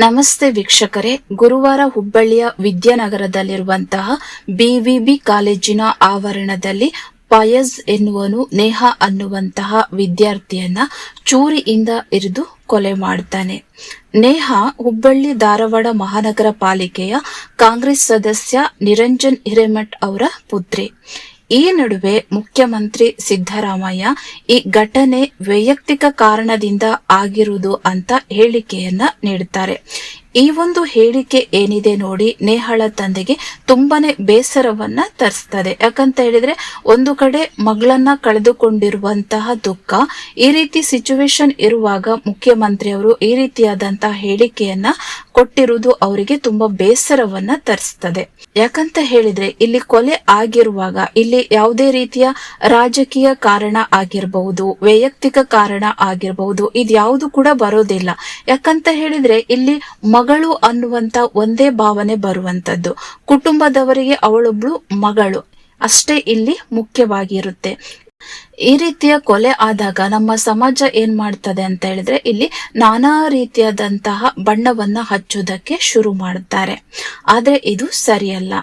ನಮಸ್ತೆ ವೀಕ್ಷಕರೇ. ಗುರುವಾರ ಹುಬ್ಬಳ್ಳಿಯ ವಿದ್ಯಾನಗರದಲ್ಲಿರುವಂತಹ ಬಿವಿಬಿ ಕಾಲೇಜಿನ ಆವರಣದಲ್ಲಿ ಪಯಸ್ ಎನ್ನುವನು, ನೇಹ ಅನ್ನುವಂತಹ ವಿದ್ಯಾರ್ಥಿಯನ್ನ ಚೂರಿಯಿಂದ ಇರಿದು ಕೊಲೆ ಮಾಡ್ತಾನೆ. ನೇಹ ಹುಬ್ಬಳ್ಳಿ ಧಾರವಾಡ ಮಹಾನಗರ ಪಾಲಿಕೆಯ ಕಾಂಗ್ರೆಸ್ ಸದಸ್ಯ ನಿರಂಜನ್ ಹಿರೇಮಠ್ ಅವರ ಪುತ್ರಿ. ಈ ನಡುವೆ ಮುಖ್ಯಮಂತ್ರಿ ಸಿದ್ದರಾಮಯ್ಯ ಈ ಘಟನೆ ವೈಯಕ್ತಿಕ ಕಾರಣದಿಂದ ಆಗಿರುವುದು ಅಂತ ಹೇಳಿಕೆಯನ್ನ ನೀಡುತ್ತಾರೆ. ಈ ಒಂದು ಹೇಳಿಕೆ ಏನಿದೆ ನೋಡಿ, ನೇಹಳ ತಂದೆಗೆ ತುಂಬಾನೇ ಬೇಸರವನ್ನ ತರಿಸ್ತದೆ. ಯಾಕಂತ ಹೇಳಿದ್ರೆ, ಒಂದು ಕಡೆ ಮಗಳನ್ನ ಕಳೆದುಕೊಂಡಿರುವಂತಹ ದುಃಖ, ಈ ರೀತಿ ಸಿಚುವೇಶನ್ ಇರುವಾಗ ಮುಖ್ಯಮಂತ್ರಿ ಅವರು ಈ ರೀತಿಯಾದಂತಹ ಹೇಳಿಕೆಯನ್ನ ಕೊಟ್ಟಿರುವುದು ಅವರಿಗೆ ತುಂಬಾ ಬೇಸರವನ್ನ ತರಿಸ್ತದೆ. ಯಾಕಂತ ಹೇಳಿದ್ರೆ, ಇಲ್ಲಿ ಕೊಲೆ ಆಗಿರುವಾಗ, ಇಲ್ಲಿ ಯಾವುದೇ ರೀತಿಯ ರಾಜಕೀಯ ಕಾರಣ ಆಗಿರಬಹುದು, ವೈಯಕ್ತಿಕ ಕಾರಣ ಆಗಿರಬಹುದು, ಇದ್ಯಾವುದು ಕೂಡ ಬರೋದಿಲ್ಲ. ಯಾಕಂತ ಹೇಳಿದ್ರೆ, ಇಲ್ಲಿ ಮಗಳು ಅನ್ನುವಂತ ಒಂದೇ ಭಾವನೆ ಬರುವಂತದ್ದು. ಕುಟುಂಬದವರಿಗೆ ಅವಳೊಬ್ಳು ಮಗಳು. ಅಷ್ಟೇ ಇಲ್ಲಿ ಮುಖ್ಯವಾಗಿರುತ್ತೆ. ಈ ರೀತಿಯ ಕೊಲೆ ಆದಾಗ ನಮ್ಮ ಸಮಾಜ ಏನ್ ಮಾಡ್ತದೆ ಅಂತ ಹೇಳಿದ್ರೆ ಇಲ್ಲಿ ನಾನಾ ರೀತಿಯಾದಂತಹ ಬಣ್ಣವನ್ನ ಹಚ್ಚುವುದಕ್ಕೆ ಶುರು ಮಾಡುತ್ತಾರೆ ಆದ್ರೆ ಇದು ಸರಿಯಲ್ಲ.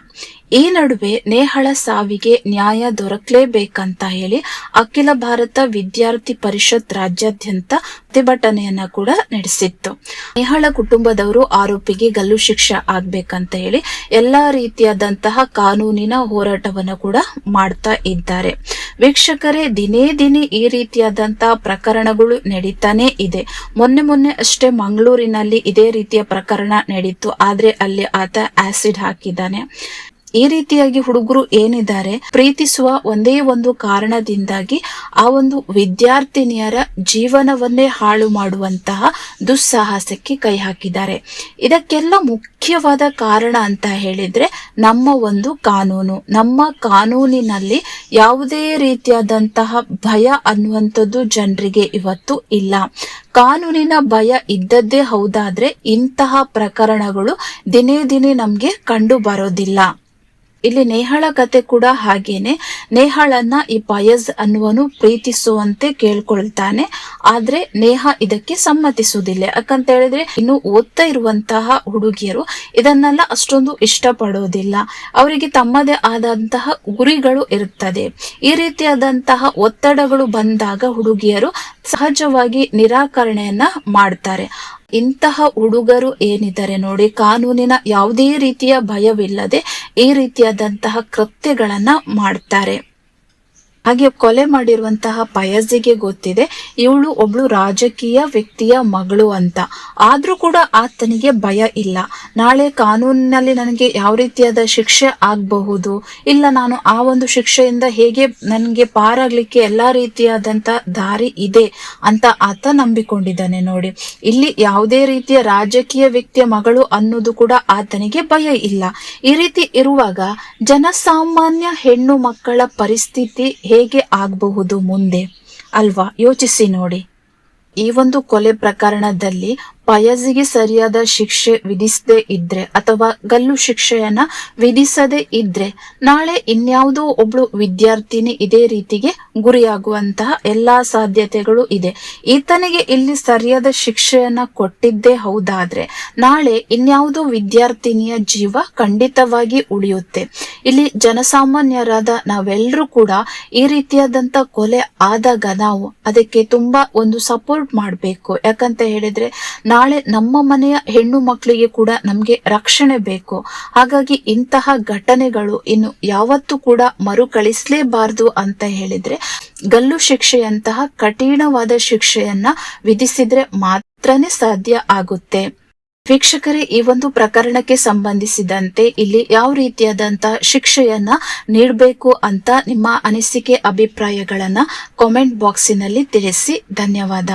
ಈ ನಡುವೆ ನೇಹಳ ಸಾವಿಗೆ ನ್ಯಾಯ ದೊರಕಲೇಬೇಕಂತ ಹೇಳಿ ಅಖಿಲ ಭಾರತ ವಿದ್ಯಾರ್ಥಿ ಪರಿಷತ್ ರಾಜ್ಯಾದ್ಯಂತ ಪ್ರತಿಭಟನೆಯನ್ನ ಕೂಡ ನಡೆಸಿತ್ತು. ನೇಹಳ ಕುಟುಂಬದವರು ಆರೋಪಿಗೆ ಗಲ್ಲು ಶಿಕ್ಷೆ ಆಗ್ಬೇಕಂತ ಹೇಳಿ ಎಲ್ಲಾ ರೀತಿಯಾದಂತಹ ಕಾನೂನಿನ ಹೋರಾಟವನ್ನು ಕೂಡ ಮಾಡ್ತಾ ಇದ್ದಾರೆ. ವೀಕ್ಷಕರೇ ದಿನೇ ದಿನೇ ಈ ರೀತಿಯಾದಂತಹ ಪ್ರಕರಣಗಳು ನಡೀತಾನೆ ಇದೆ. ಮೊನ್ನೆ ಮೊನ್ನೆ ಅಷ್ಟೇ ಮಂಗಳೂರಿನಲ್ಲಿ ಇದೇ ರೀತಿಯ ಪ್ರಕರಣ ನಡೀತು. ಆದ್ರೆ ಅಲ್ಲಿ ಆತ ಆಸಿಡ್ ಹಾಕಿದ್ದಾನೆ. ಈ ರೀತಿಯಾಗಿ ಹುಡುಗರು ಏನಿದ್ದಾರೆ, ಪ್ರೀತಿಸುವ ಒಂದೇ ಒಂದು ಕಾರಣದಿಂದಾಗಿ ಆ ಒಂದು ವಿದ್ಯಾರ್ಥಿನಿಯರ ಜೀವನವನ್ನೇ ಹಾಳು ಮಾಡುವಂತಹ ದುಸ್ಸಾಹಸಕ್ಕೆ ಕೈ ಹಾಕಿದ್ದಾರೆ. ಇದಕ್ಕೆಲ್ಲ ಮುಖ್ಯವಾದ ಕಾರಣ ಅಂತ ಹೇಳಿದ್ರೆ ನಮ್ಮ ಒಂದು ಕಾನೂನು. ನಮ್ಮ ಕಾನೂನಿನಲ್ಲಿ ಯಾವುದೇ ರೀತಿಯಾದಂತಹ ಭಯ ಅನ್ನುವಂಥದ್ದು ಜನರಿಗೆ ಇವತ್ತು ಇಲ್ಲ. ಕಾನೂನಿನ ಭಯ ಇದ್ದದ್ದೇ ಹೌದಾದ್ರೆ ಇಂತಹ ಪ್ರಕರಣಗಳು ದಿನೇ ದಿನೇ ನಮ್ಗೆ ಕಂಡು ಬರೋದಿಲ್ಲ. ಇಲ್ಲಿ ನೇಹಳ ಕತೆ ಕೂಡ ಹಾಗೇನೆ. ನೇಹಾಳನ್ನ ಈ ಪಾಯಸ್ ಅನ್ನುವನು ಪ್ರೀತಿಸುವಂತೆ ಕೇಳ್ಕೊಳ್ತಾನೆ. ಆದ್ರೆ ನೇಹ ಇದಕ್ಕೆ ಸಮ್ಮತಿಸುವುದಿಲ್ಲ. ಯಾಕಂತ ಹೇಳಿದ್ರೆ ಇನ್ನು ಓದ್ತಾ ಇರುವಂತಹ ಹುಡುಗಿಯರು ಇದನ್ನೆಲ್ಲ ಅಷ್ಟೊಂದು ಇಷ್ಟಪಡೋದಿಲ್ಲ. ಅವರಿಗೆ ತಮ್ಮದೇ ಆದಂತಹ ಗುರಿಗಳು ಇರುತ್ತದೆ. ಈ ರೀತಿಯಾದಂತಹ ಒತ್ತಡಗಳು ಬಂದಾಗ ಹುಡುಗಿಯರು ಸಹಜವಾಗಿ ನಿರಾಕರಣೆಯನ್ನ ಮಾಡ್ತಾರೆ. ಇಂತಹ ಹುಡುಗರು ಏನಿದ್ದಾರೆ ನೋಡಿ ಕಾನೂನಿನ ಯಾವುದೇ ರೀತಿಯ ಭಯವಿಲ್ಲದೆ ಈ ರೀತಿಯಾದಂತಹ ಕೃತ್ಯಗಳನ್ನ ಮಾಡ್ತಾರೆ. ಹಾಗೆ ಕೊಲೆ ಮಾಡಿರುವಂತಹ ಪಯಸ್ಸಿಗೆ ಗೊತ್ತಿದೆ. ಇವಳು ಒಬ್ಳು ರಾಜಕೀಯ ವ್ಯಕ್ತಿಯ ಮಗಳು ಅಂತ. ಆದ್ರೂ ಕೂಡ ಆತನಿಗೆ ಭಯ ಇಲ್ಲ. ನಾಳೆ ಕಾನೂನಿನಲ್ಲಿ ನನಗೆ ಯಾವ ರೀತಿಯಾದ ಶಿಕ್ಷೆ ಆಗಬಹುದು? ಇಲ್ಲ, ನಾನು ಆ ಒಂದು ಶಿಕ್ಷೆಯಿಂದ ಹೇಗೆ ನನಗೆ ಪಾರಾಗ್ಲಿಕ್ಕೆ ಎಲ್ಲಾ ರೀತಿಯಾದಂತ ದಾರಿ ಇದೆ ಅಂತ ಆತ ನಂಬಿಕೊಂಡಿದ್ದಾನೆ ನೋಡಿ. ಇಲ್ಲಿ ಯಾವುದೇ ರೀತಿಯ ರಾಜಕೀಯ ವ್ಯಕ್ತಿಯ ಮಗಳು ಅನ್ನೋದು ಕೂಡ ಆತನಿಗೆ ಭಯ ಇಲ್ಲ. ಈ ರೀತಿ ಇರುವಾಗ ಜನಸಾಮಾನ್ಯ ಹೆಣ್ಣು ಮಕ್ಕಳ ಪರಿಸ್ಥಿತಿ ಹೇಗೆ ಆಗಬಹುದು ಮುಂದೆ? ಅಲ್ವಾ? ಯೋಚಿಸಿ ನೋಡಿ. ಈ ಒಂದು ಕೊಲೆ ಪ್ರಕರಣದಲ್ಲಿ ಪಯಸಿಗೆ ಸರಿಯಾದ ಶಿಕ್ಷೆ ವಿಧಿಸದೇ ಇದ್ರೆ ಅಥವಾ ಗಲ್ಲು ಶಿಕ್ಷೆಯನ್ನ ವಿಧಿಸದೇ ಇದ್ರೆ ನಾಳೆ ಇನ್ಯಾವುದೋ ಒಬ್ಳು ವಿದ್ಯಾರ್ಥಿನಿ ಇದೇ ರೀತಿಗೆ ಗುರಿಯಾಗುವಂತಹ ಎಲ್ಲಾ ಸಾಧ್ಯತೆಗಳು ಇದೆ. ಈತನಿಗೆ ಇಲ್ಲಿ ಸರಿಯಾದ ಶಿಕ್ಷೆಯನ್ನ ಕೊಟ್ಟಿದ್ದೇ ಹೌದಾದ್ರೆ ನಾಳೆ ಇನ್ಯಾವುದೋ ವಿದ್ಯಾರ್ಥಿನಿಯ ಜೀವ ಖಂಡಿತವಾಗಿ ಉಳಿಯುತ್ತೆ. ಇಲ್ಲಿ ಜನಸಾಮಾನ್ಯರಾದ ನಾವೆಲ್ಲರೂ ಕೂಡ ಈ ರೀತಿಯಾದಂತ ಕೊಲೆ ಆದಾಗ ನಾವು ಅದಕ್ಕೆ ತುಂಬಾ ಒಂದು ಸಪೋರ್ಟ್ ಮಾಡಬೇಕು. ಯಾಕಂತ ಹೇಳಿದ್ರೆ ನಾಳೆ ನಮ್ಮ ಮನೆಯ ಹೆಣ್ಣು ಮಕ್ಕಳಿಗೆ ಕೂಡ ನಮಗೆ ರಕ್ಷಣೆ ಬೇಕು. ಹಾಗಾಗಿ ಇಂತಹ ಘಟನೆಗಳು ಇನ್ನು ಯಾವತ್ತೂ ಕೂಡ ಮರುಕಳಿಸಲೇಬಾರದು ಅಂತ ಹೇಳಿದ್ರೆ ಗಲ್ಲು ಶಿಕ್ಷೆಯಂತಹ ಕಠಿಣವಾದ ಶಿಕ್ಷೆಯನ್ನ ವಿಧಿಸಿದ್ರೆ ಮಾತ್ರನೇ ಸಾಧ್ಯ ಆಗುತ್ತೆ. ವೀಕ್ಷಕರೇ, ಈ ಒಂದು ಪ್ರಕರಣಕ್ಕೆ ಸಂಬಂಧಿಸಿದಂತೆ ಇಲ್ಲಿ ಯಾವ ರೀತಿಯಾದಂತ ಶಿಕ್ಷೆಯನ್ನ ನೀಡಬೇಕು ಅಂತ ನಿಮ್ಮ ಅನಿಸಿಕೆ, ಅಭಿಪ್ರಾಯಗಳನ್ನ ಕಾಮೆಂಟ್ ಬಾಕ್ಸಿನಲ್ಲಿ ತಿಳಿಸಿ. ಧನ್ಯವಾದ.